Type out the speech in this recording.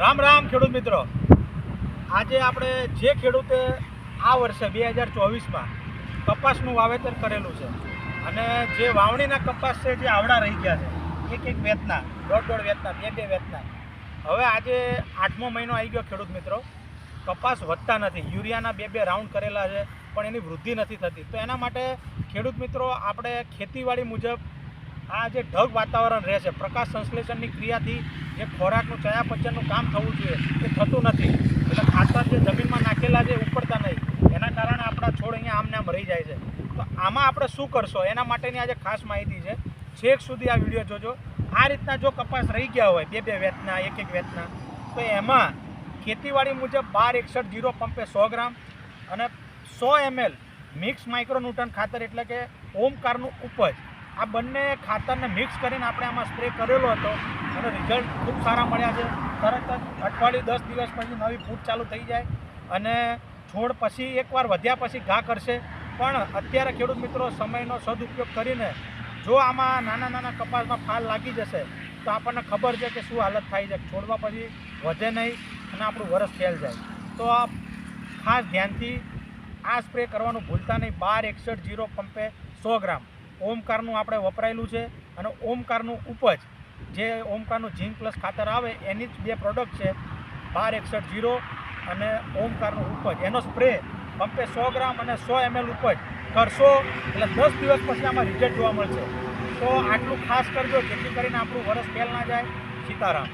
રામ રામ ખેડૂત મિત્રો. આજે આપણે જે ખેડૂતે આ વર્ષે બે હજાર ચોવીસમાં કપાસનું વાવેતર કરેલું છે અને જે વાવણીના કપાસ છે જે આવડા રહી ગયા છે, એક એક વેતના, દોઢ દોઢ વેતના, બે બે વેતના. હવે આજે આઠમો મહિનો આવી ગયો ખેડૂત મિત્રો. કપાસ વધતા નથી, યુરિયાના બે બે રાઉન્ડ કરેલા છે, પણ એની વૃદ્ધિ નથી થતી. તો એના માટે ખેડૂત મિત્રો, આપણે ખેતીવાડી મુજબ આ જે ઢગ વાતાવરણ રહે છે, પ્રકાશ સંશ્લેષણની ક્રિયાથી જે ખોરાકનું ચયાપચયનું કામ થવું જોઈએ, એ થતું નથી. એટલે ખાતર જે જમીનમાં નાખેલા એ ઉપડતા નહીં, એના કારણે આપણા છોડ અહીંયા આમને આમ રહી જાય છે. તો આમાં આપણે શું કરશો? એના માટેની આજે ખાસ માહિતી છે. છેક સુધી આ વીડિયો જોજો. આ રીતના જો કપાસ રહી ગયા હોય, બે બે વેતના, એક એક વેતના, તો એમાં ખેતીવાડી મુજબ બાર એકસઠ જીરો પંપે સો ગ્રામ અને સો એમએલ મિક્સ માઇક્રોન્યુટન ખાતર એટલે કે ઓમકારનું ઉપજ આ બંને ખાતરને મિક્સ કરીને આપણે આમાં સ્પ્રે કરેલો હતો અને રિઝલ્ટ ખૂબ સારા મળ્યા છે. તરત જ અઠવાડિયું દસ દિવસ પછી નવી ફૂટ ચાલુ થઈ જાય અને છોડ પછી એકવાર વધ્યા પછી ઘા કરશે. પણ અત્યારે ખેડૂત મિત્રો સમયનો સદુપયોગ કરીને જો આમાં નાના નાના કપાસમાં ફાલ લાગી જશે, તો આપણને ખબર છે કે શું હાલત થાય છે. છોડવા પછી વધે નહીં અને આપણું વરસ ફેલ જાય. તો આ ખાસ ધ્યાનથી આ સ્પ્રે કરવાનું ભૂલતા નહીં. બાર એકસઠ જીરો પંપે સો ગ્રામ. ઓમકારનું આપણે વપરાયેલું છે અને ઓમકારનું ઉપજ જે ઓમકારનું ઝીંક પ્લસ ખાતર આવે એની જ બે પ્રોડક્ટ છે. બાર એકસઠ જીરો અને ઓમકારનું ઉપજ. એનો સ્પ્રે પંપે સો ગ્રામ અને સો એમએલ ઉપજ કરશો એટલે દસ દિવસ પછી આમાં રિઝલ્ટ જોવા મળશે. તો આટલું ખાસ કરજો જેથી કરીને આપણું વરસ ફેલ ના જાય. સીતારામ.